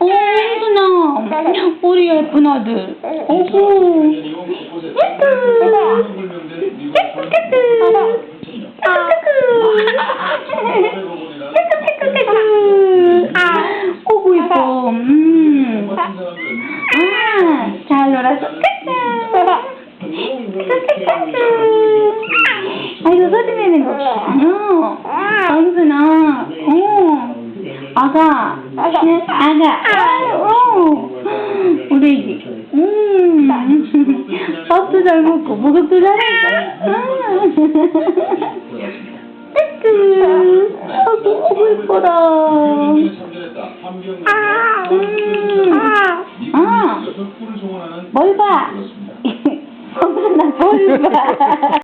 오, 예쁘나. 우리 예쁜 아들. 오구. 오구 예뻐. 음. 아, 잘 놀았어. 아이고, 거. 어. 정순아. 어. 아가. 네, 아가. 어. 우리 애기. 음. 밥도 잘 먹고, 목욕도. 까꿍. 아 오구 예뻐라. 음. 아. 뭘 봐? 정순아, 뭘 봐?